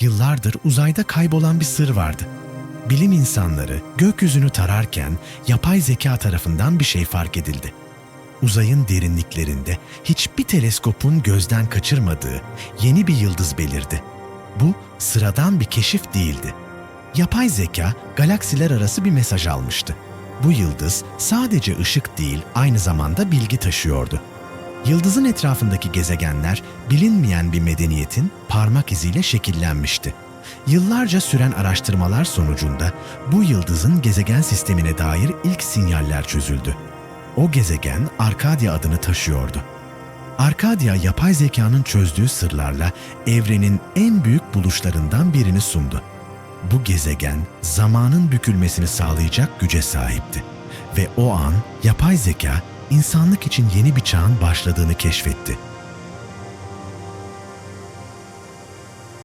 yıllardır uzayda kaybolan bir sır vardı. Bilim insanları gökyüzünü tararken yapay zeka tarafından bir şey fark edildi. Uzayın derinliklerinde hiçbir teleskopun gözden kaçırmadığı yeni bir yıldız belirdi. Bu sıradan bir keşif değildi. Yapay zeka galaksiler arası bir mesaj almıştı. Bu yıldız sadece ışık değil, aynı zamanda bilgi taşıyordu. Yıldızın etrafındaki gezegenler bilinmeyen bir medeniyetin parmak iziyle şekillenmişti. Yıllarca süren araştırmalar sonucunda bu yıldızın gezegen sistemine dair ilk sinyaller çözüldü. O gezegen Arkadia adını taşıyordu. Arkadia yapay zekanın çözdüğü sırlarla evrenin en büyük buluşlarından birini sundu. Bu gezegen zamanın bükülmesini sağlayacak güce sahipti ve o an yapay zeka insanlık için yeni bir çağın başladığını keşfetti.